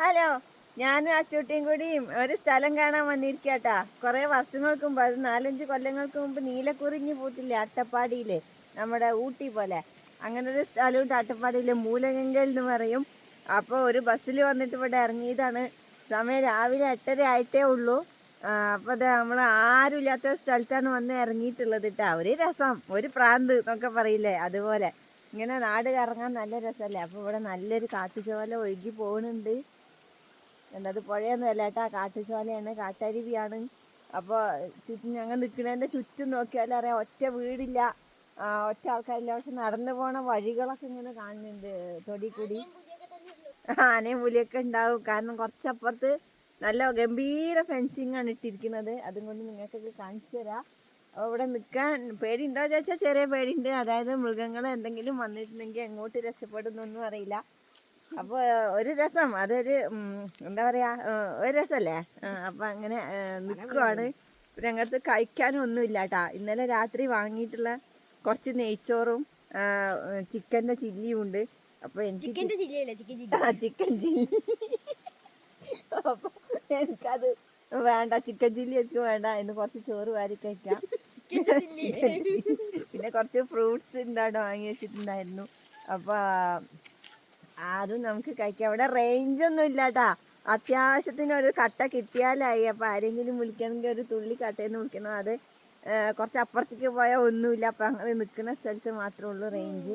Hello ഞാനും അച്ചൂട്ടിയും കൂടിയും ഒരു സ്ഥലം കാണാൻ വന്നിരിക്കട്ടാ കുറെ വർഷങ്ങൾക്ക് മുമ്പ് അത് നാലഞ്ച് കൊല്ലങ്ങൾക്ക് മുമ്പ് നീലക്കുറിഞ്ഞു പൂത്തില്ലേ അട്ടപ്പാടിയിൽ നമ്മുടെ ഊട്ടി പോലെ. അങ്ങനെ ഒരു സ്ഥലമുണ്ട് അട്ടപ്പാടിയിലെ മൂലഗംഗൽ എന്ന് പറയും. അപ്പോൾ ഒരു ബസ്സിൽ വന്നിട്ട് ഇവിടെ ഇറങ്ങിയതാണ്. സമയം രാവിലെ എട്ടര ആയിട്ടേ ഉള്ളൂ. അപ്പോൾ അത് നമ്മൾ ആരുമില്ലാത്ത സ്ഥലത്താണ് വന്ന് ഇറങ്ങിയിട്ടുള്ളത് കേട്ടോ ഒരു രസം ഒരു പ്രാന്ത് എന്നൊക്കെ പറയില്ലേ അതുപോലെ. ഇങ്ങനെ നാട് കറങ്ങാൻ നല്ല രസമല്ലേ അപ്പോൾ ഇവിടെ നല്ലൊരു കാറ്റുചോല ഒഴുകി പോകുന്നുണ്ട് എന്നത് പുഴയൊന്നും അല്ല കേട്ടാ കാട്ടുചോലയാണ് കാട്ടരുവിയാണ്. അപ്പോൾ ഞങ്ങൾ നിൽക്കുന്നതിന്റെ ചുറ്റും നോക്കിയാലും അറിയാം ഒറ്റ വീടില്ല. ഒറ്റ ആൾക്കാരില്ല. പക്ഷെ നടന്നു പോണ വഴികളൊക്കെ ഇങ്ങനെ കാണുന്നുണ്ട് തൊടി കൂടി ആനയും പുലിയൊക്കെ ഉണ്ടാവും. കാരണം കുറച്ചപ്പുറത്ത് നല്ല ഗംഭീര ഫെൻസിങ് ആണ് ഇട്ടിരിക്കുന്നത്. അതും കൊണ്ട് നിങ്ങൾക്കൊക്കെ കാണിച്ചു തരാം. അപ്പോൾ ഇവിടെ നിൽക്കാൻ പേടിയുണ്ടോ ചോദിച്ചാൽ ചെറിയ പേടിയുണ്ട്. അതായത് മൃഗങ്ങൾ എന്തെങ്കിലും വന്നിട്ടുണ്ടെങ്കിൽ എങ്ങോട്ട് രക്ഷപ്പെടുന്നൊന്നും അറിയില്ല. അപ്പോൾ ഒരു രസം. അതൊരു എന്താ പറയാ ഒരു രസല്ലേ? അപ്പം അങ്ങനെ നിൽക്കുവാണ് ഞങ്ങൾക്ക് കഴിക്കാനും ഒന്നും കേട്ടാ ഇന്നലെ രാത്രി വാങ്ങിയിട്ടുള്ള കുറച്ച് നെയ്ച്ചോറും ചിക്കന്റെ ചില്ലിയും ഉണ്ട്. അപ്പോൾ എനിക്ക് ചിക്കന്റെ ചില്ലിയല്ലേ? Chicken chilli. അപ്പോൾ എനിക്കത് വേണ്ട. ചിക്കൻ ചില്ലി എനിക്ക് വേണ്ട. ഇന്ന് കുറച്ച് ചോറ് വാരി കഴിക്കാം. പിന്നെ കുറച്ച് ഫ്രൂട്ട്സ് ഉണ്ടാണ്ട് വാങ്ങി വെച്ചിട്ടുണ്ടായിരുന്നു. അപ്പോൾ അതും നമുക്ക് കഴിക്കാം അവിടെ റേഞ്ച് ഒന്നും ഇല്ലാട്ടാ. അത്യാവശ്യത്തിന് ഒരു കട്ട കിട്ടിയാലായി. അപ്പൊ ആരെങ്കിലും വിളിക്കണമെങ്കിൽ ഒരു തുള്ളി കട്ടയെന്ന് വിളിക്കണം. അത് കുറച്ച് അപ്പുറത്തേക്ക് പോയാൽ ഒന്നുമില്ല. അപ്പം അങ്ങനെ നിൽക്കുന്ന സ്ഥലത്ത് മാത്രമേ ഉള്ളൂ റേഞ്ച്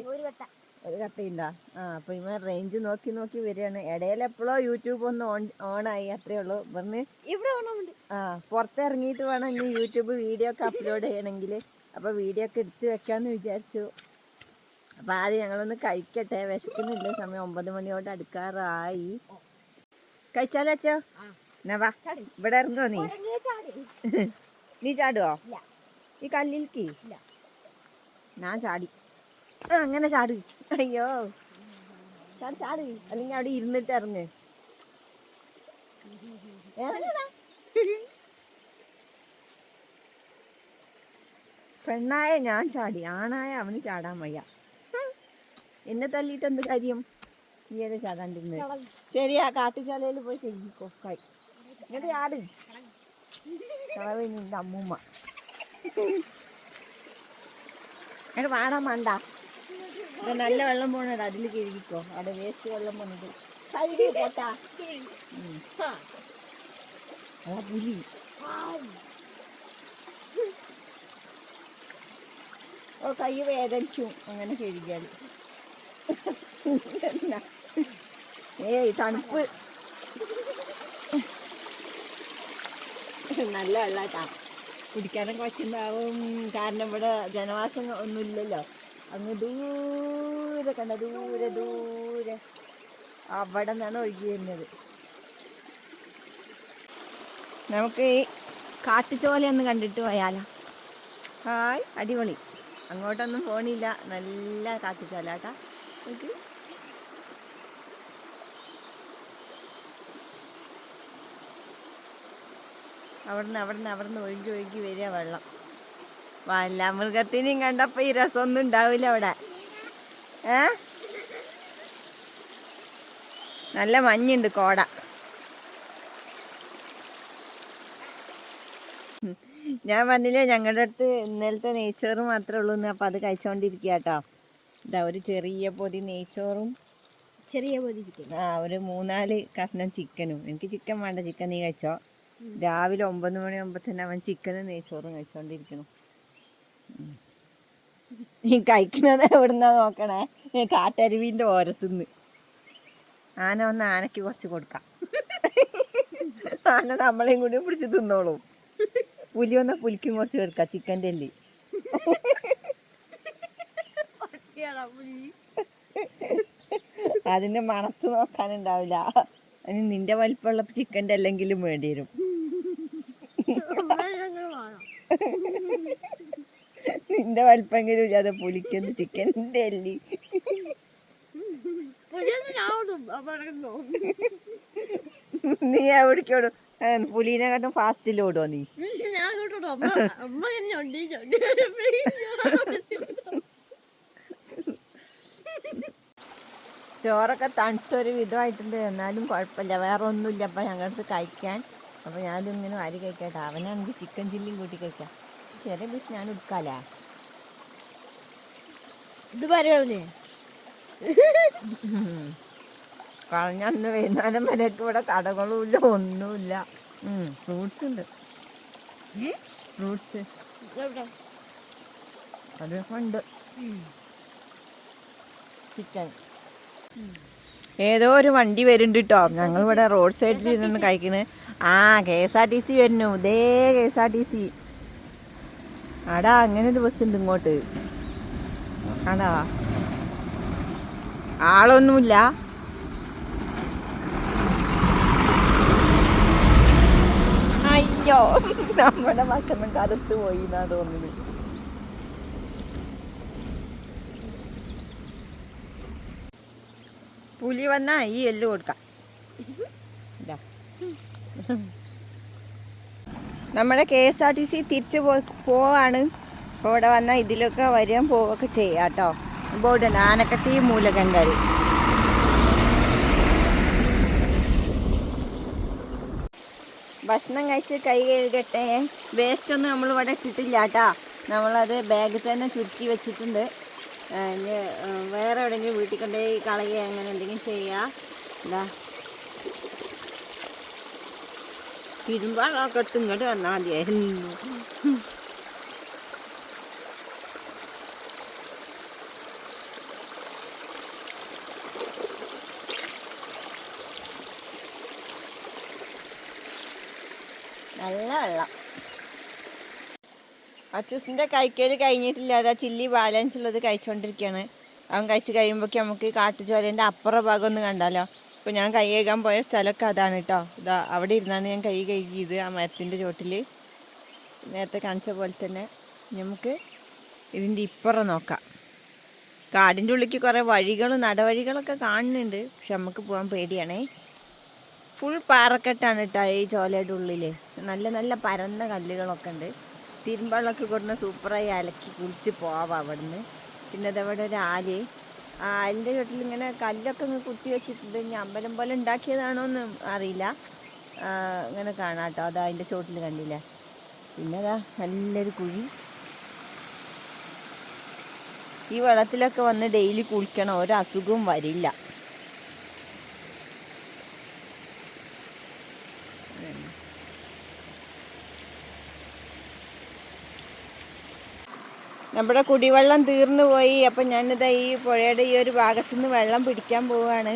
ഒരു കട്ടയുണ്ടോ? ആ അപ്പൊ ഇവൻ റേഞ്ച് നോക്കി നോക്കി വരികയാണ്. ഇടയിൽ എപ്പോഴോ യൂട്യൂബ് ഒന്ന് ഓൺ ഓണായി. അത്രേ ഉള്ളൂ. ഇവിടുന്ന് ഇവിടെ ആ പുറത്തിറങ്ങിയിട്ട് വേണം ഇനി യൂട്യൂബ് വീഡിയോ ഒക്കെ അപ്ലോഡ് ചെയ്യണമെങ്കിൽ അപ്പോൾ വീഡിയോ ഒക്കെ എടുത്ത് വെക്കാന്ന് വിചാരിച്ചു. അപ്പോൾ ആദ്യം ഞങ്ങളൊന്ന് കഴിക്കട്ടെ. വിശക്കുന്നില്ല. സമയം ഒമ്പത് മണിയോട് അടുക്കാറായി. കഴിച്ചാലോ അച്ചോ എന്നാ വാ. ഇവിടെ ഇറങ്ങോ നീ? നീ ചാടുവോ? ഈ കല്ലിൽക്ക്? ഞാൻ ചാടി. ആ അങ്ങനെ ചാടി. അയ്യോ. ചാടി ചാട്. അല്ലെങ്കിൽ അവിടെ ഇരുന്നിട്ട് ഇറങ്ങ്? പെണ്ണായ ഞാൻ ചാടി. ആണായ അവന് ചാടാൻ വയ്യ. എന്നെ തല്ലിയിട്ട് എന്ത് കാര്യം? നീയല്ലേ ചാടാണ്ടിരുന്നത് ശരിയാ കാട്ടുചാലയിൽ പോയി ചെയ്യിക്കോ കൈ. എന്നിട്ട് ചാട് കളവ് നിന്റെ അമ്മൂമ്മ. എന്നിട്ട് വാടാൻ വേണ്ട നല്ല വെള്ളം പോണത് അതിൽ കിഴുകിക്കോ. അവിടെ വേസ്റ്റ് വെള്ളം പോണത് കഴുകി പോട്ടാ കൈ വേദനിച്ചു. അങ്ങനെ കഴുകിയാൽ എന്നാ? ഏയ് തണുപ്പ്. നല്ല വെള്ളാട്ടാ. കുടിക്കാനൊക്കെ വച്ചിട്ടുണ്ടാവും കാരണം ഇവിടെ ജനവാസം ഒന്നുമില്ലല്ലോ. അങ്ങ് ദൂരെ കണ്ട? ദൂരെ ദൂരെ. അവിടെ നിന്നാണ് ഒഴുകി വരുന്നത്. നമുക്ക് ഈ കാട്ടുചോലയൊന്ന് കണ്ടിട്ട് പോയാലോ? ഹായ് അടിപൊളി. അങ്ങോട്ടൊന്നും പോണില്ല. നല്ല കാട്ടുചോല കേട്ടാ നമുക്ക് അവിടുന്ന് അവിടുന്ന് അവിടുന്ന് ഒഴുകി ഒഴുകി വരിക വെള്ളം. വല്ല മൃഗത്തിനെയും കണ്ടപ്പോ ഈ രസമൊന്നും ഉണ്ടാവില്ല അവിടെ. ഏ? നല്ല മഞ്ഞുണ്ട് കോട. ഞാൻ പറഞ്ഞില്ലേ ഞങ്ങളുടെ അടുത്ത് ഇന്നലത്തെ നെയ്ച്ചോറ് മാത്രമേ ഉള്ളൂ എന്ന് അപ്പം അത് കഴിച്ചോണ്ടിരിക്കുക കേട്ടോ. ഇതാ ഒരു ചെറിയ പൊതി നെയ്ച്ചോറും. ചെറിയ പൊതി ചിക്കൻ ആ ഒരു മൂന്നാൽ കഷ്ണം ചിക്കനും. എനിക്ക് ചിക്കൻ വേണ്ട ചിക്കൻ നീ കഴിച്ചോ? രാവിലെ ഒമ്പത് മണിയാകുമ്പോൾ തന്നെ അവൻ ചിക്കനും നെയ്ച്ചോറും കഴിച്ചോണ്ടിരിക്കുന്നു. നീ കഴിക്കുന്നത് എവിടുന്നാ നോക്കണേ? കാട്ടരുവിന്റെ ഓരത്തുനിന്ന്. ആന ഒന്ന് ആനയ്ക്ക് കുറച്ച് കൊടുക്കാം. ആന നമ്മളെയും കൂടി പിടിച്ച് തിന്നോളൂ. പുലി വന്ന പുലിക്കും കുറച്ച് കൊടുക്കാം ചിക്കന്റെ അല്ലേ? അതിന്റെ മണത്ത് നോക്കാനുണ്ടാവില്ല. ഇനി നിന്റെ വലിപ്പമുള്ള ചിക്കന്റെ അല്ലെങ്കിലും വേണ്ടി വരും നിന്റെ വലിപ്പെങ്കിലും ഇല്ലാതെ പുലിക്കുന്ന ചിക്കന്റെ അല്ലി. നീ എവിടേക്കോടും പുലീനെക്കാട്ടും ഫാസ്റ്റിൽ ഓടുവോ നീ? അമ്മ ചോറൊക്കെ തണുത്തൊരു വിധമായിട്ടുണ്ട്. എന്നാലും കുഴപ്പമില്ല. വേറെ ഒന്നുമില്ല. അപ്പം ഞങ്ങൾക്ക് കഴിക്കാൻ. അപ്പോൾ ഞാനിങ്ങനെ വാരി കഴിക്കട്ടെ. അവനാണെങ്കിൽ ചിക്കൻ ചില്ലിയും കൂട്ടി കഴിക്കാം. ചെറിയ പീസ് ഞാൻ എടുക്കാലേ ഇത് പറയുന്നേ കളഞ്ഞ അന്ന് വൈകുന്നേരം വരെയൊക്കെ ഇവിടെ കടകളും ഇല്ല ഒന്നുമില്ല ഫ്രൂട്ട്സ് ഉണ്ട്. ഫ്രൂട്ട്സ് അതൊക്കെ ഉണ്ട്. ചിക്കൻ ഏതോ ഒരു വണ്ടി വരുന്നുണ്ട് കേട്ടോ ഞങ്ങൾ ഇവിടെ റോഡ് സൈഡിൽ ഇരുന്ന് കഴിക്കുന്നത് ആ K S R T C വരുന്നു. ഇതേ K S R T C. ആടാ അങ്ങനെ ഒരു ബസ് ഉണ്ട് ഇങ്ങോട്ട്. ആടാ ആളൊന്നുമില്ല. അയ്യോ നമ്മുടെ ഭക്ഷണം കറുത്ത് പോയി എന്നാ തോന്നുന്നത്. പുലി വന്നാ ഈ എല്ല് കൊടുക്കാം. നമ്മുടെ K S R T C തിരിച്ചു പോവാണ്. അപ്പോൾ ഇവിടെ വന്നാൽ ഇതിലൊക്കെ വരാൻ പോവുകയൊക്കെ ചെയ്യാം കേട്ടോ. ബോർഡ് ആനക്കട്ടി മൂലകങ്കാരി ഭക്ഷണം കഴിച്ച് കൈ കഴുകട്ടെ. വേസ്റ്റ് ഒന്നും നമ്മൾ ഇവിടെ ഇട്ടിട്ടില്ല കേട്ടോ. നമ്മളത് ബാഗിൽ തന്നെ ചുരുക്കി വെച്ചിട്ടുണ്ട്. ഇനി വേറെ എവിടെയെങ്കിലും വീട്ടിൽ കൊണ്ടുപോയി കളയുക അങ്ങനെ എന്തെങ്കിലും ചെയ്യുക എന്താ? തിരുമ്പാളൊക്കെ എടുത്ത് ഇങ്ങോട്ട് വന്നാൽ മതിയായിരുന്നു. നല്ല വെള്ളം. അച്ചൂസിന്റെ കഴിക്കൽ കഴിഞ്ഞിട്ടില്ല. അതാ ചില്ലി ബാലൻസ് ഉള്ളത് കഴിച്ചുകൊണ്ടിരിക്കുകയാണ് അവൻ കഴിച്ച് കഴിയുമ്പോഴേക്കും നമുക്ക് കാട്ടുചോരേന്റെ അപ്പുറ ഭാഗം ഒന്ന് കണ്ടാലോ? അപ്പോൾ ഞാൻ കൈ കഴുകാൻ പോയ സ്ഥലമൊക്കെ അതാണ് കേട്ടോ ഇതാ അവിടെ ഇരുന്നാണ് ഞാൻ കൈ കഴുകിയത് ആ മരത്തിന്റെ ചോട്ടിൽ നേരത്തെ കാണിച്ച പോലെ തന്നെ നമുക്ക് ഇതിന്റെ ഇപ്പുറം നോക്കാം. കാടിന്റെ ഉള്ളിലേക്ക് കുറേ വഴികളും നടവഴികളൊക്കെ കാണുന്നുണ്ട്. പക്ഷെ നമുക്ക് പോകാൻ പേടിയാണേ. ഫുൾ പാറക്കെട്ടാണ് കേട്ടോ ഈ ചോലയുടെ ഉള്ളിൽ നല്ല നല്ല പരന്ന കല്ലുകളൊക്കെ ഉണ്ട്. തിരുമ്പാളൊക്കെ കൊടുന്ന് സൂപ്പറായി അലക്കി കുളിച്ച് പോവാം അവിടുന്ന്. പിന്നെ അതവിടെ ഒരു ആൽ. ആ ആലിന്റെ ചുട്ടിൽ ഇങ്ങനെ കല്ലൊക്കെ ഇങ്ങ് കുത്തി വെച്ചിട്ടുണ്ട്. ഇനി അമ്പലം പോലെ ഉണ്ടാക്കിയതാണോ എന്ന് അറിയില്ല. ഇങ്ങനെ കാണാം കേട്ടോ. അതാ അതിന്റെ ചോട്ടിൽ കണ്ടില്ലേ? പിന്നെ അതാ നല്ലൊരു കുഴി. ഈ വെള്ളത്തിലൊക്കെ വന്ന് ഡെയിലി കുളിക്കണം. ഒരു അസുഖവും വരില്ല. നമ്മുടെ കുടിവെള്ളം തീർന്നു പോയി. അപ്പം ഞാനിതാ ഈ പുഴയുടെ ഈ ഒരു ഭാഗത്തു നിന്ന് വെള്ളം പിടിക്കാൻ പോവുകയാണ്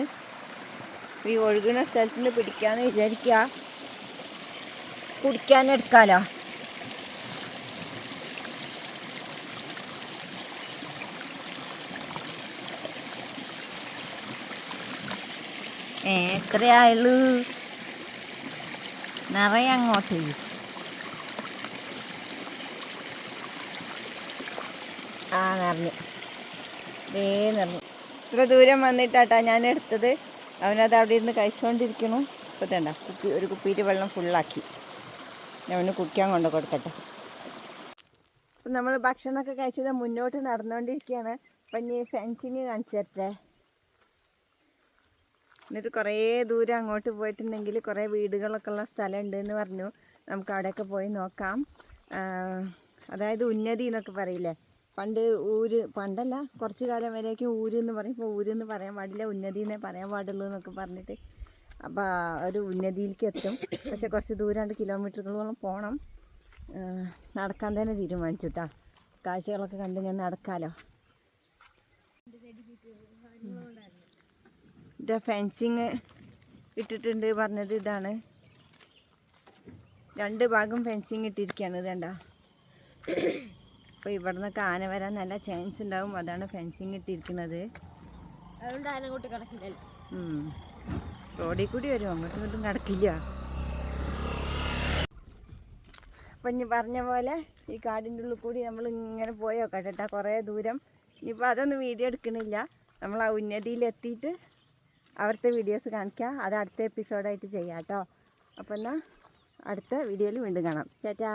ഈ ഒഴുകുന്ന സ്ഥലത്ത് നിന്ന് പിടിക്കാന്ന് വിചാരിക്കുക കുടിക്കാനെടുക്കാലോ ഏ എത്രയായുള്ളൂ നിറയെ അങ്ങോട്ട് ആ നിറഞ്ഞു. ഇതേ നിറഞ്ഞു. ഇത്ര ദൂരം വന്നിട്ടാട്ടാ ഞാൻ എടുത്തത്. അവനത് അവിടെ ഇരുന്ന് കഴിച്ചുകൊണ്ടിരിക്കണു ഇപ്പോൾ തേണ്ട കുപ്പി ഒരു കുപ്പിയിൽ വെള്ളം ഫുള്ളാക്കി. അവന് കുടിക്കാൻ കൊണ്ട് കൊടുക്കട്ടെ. അപ്പം നമ്മൾ ഭക്ഷണമൊക്കെ കഴിച്ചത് മുന്നോട്ട് നടന്നുകൊണ്ടിരിക്കുകയാണ് അപ്പം ഇനി ഫെൻസിങ് കാണിച്ചു തരട്ടെ എന്നിട്ട് കുറേ ദൂരം അങ്ങോട്ട് പോയിട്ടുണ്ടെങ്കിൽ കുറേ വീടുകളൊക്കെ ഉള്ള സ്ഥലം ഉണ്ടെന്ന് പറഞ്ഞു. നമുക്ക് അവിടെയൊക്കെ പോയി നോക്കാം. അതായത് ഉന്നതി എന്നൊക്കെ പറയില്ലേ? പണ്ട് ഊര് പണ്ടല്ല കുറച്ച് കാലം വരെയൊക്കെ ഊര് എന്ന് പറയും. ഇപ്പോൾ ഊര് എന്ന് പറയാൻ പാടില്ല ഉന്നതി എന്നേ പറയാൻ പാടുള്ളൂ എന്നൊക്കെ പറഞ്ഞിട്ട് അപ്പോൾ ഒരു ഉന്നതിയിലേക്ക് എത്തും. പക്ഷെ കുറച്ച് ദൂരമുണ്ട് കിലോമീറ്ററുകളോളം പോകണം നടക്കാൻ തന്നെ തീരുമാനിച്ചു കേട്ടോ കാഴ്ചകളൊക്കെ കണ്ടിങ്ങനെ നടക്കാമല്ലോ ഇത് ഫെൻസിങ് ഇട്ടിട്ടുണ്ട് പറഞ്ഞത് ഇതാണ്. രണ്ട് ഭാഗം ഫെൻസിങ് ഇട്ടിരിക്കുകയാണ് ഇതണ്ട. അപ്പോൾ ഇവിടെ നിന്നൊക്കെ ആന വരാൻ നല്ല ചാൻസ് ഉണ്ടാവും. അതാണ് ഫെൻസിങ് ഇട്ടിരിക്കുന്നത്. അതുകൊണ്ട് ആന കൂട്ടി കിടക്കില്ല റോഡിൽ കൂടി വരും. അങ്ങോട്ടും ഇങ്ങോട്ടും കിടക്കില്ല. അപ്പം ഇനി പറഞ്ഞ പോലെ ഈ കാടിന്റെ ഉള്ളിൽ കൂടി നമ്മൾ ഇങ്ങനെ പോയോ കേട്ടോ കുറേ ദൂരം. ഇനിയിപ്പോൾ അതൊന്നും വീഡിയോ എടുക്കണില്ല. നമ്മൾ ആ ഉന്നതിയിലെത്തിയിട്ട് അവിടുത്തെ വീഡിയോസ് കാണിക്കുക അത് അടുത്ത എപ്പിസോഡായിട്ട് ചെയ്യാം കേട്ടോ. അപ്പം എന്നാൽ അടുത്ത വീഡിയോയിൽ വീണ്ടും കാണാം. ചേട്ടാ.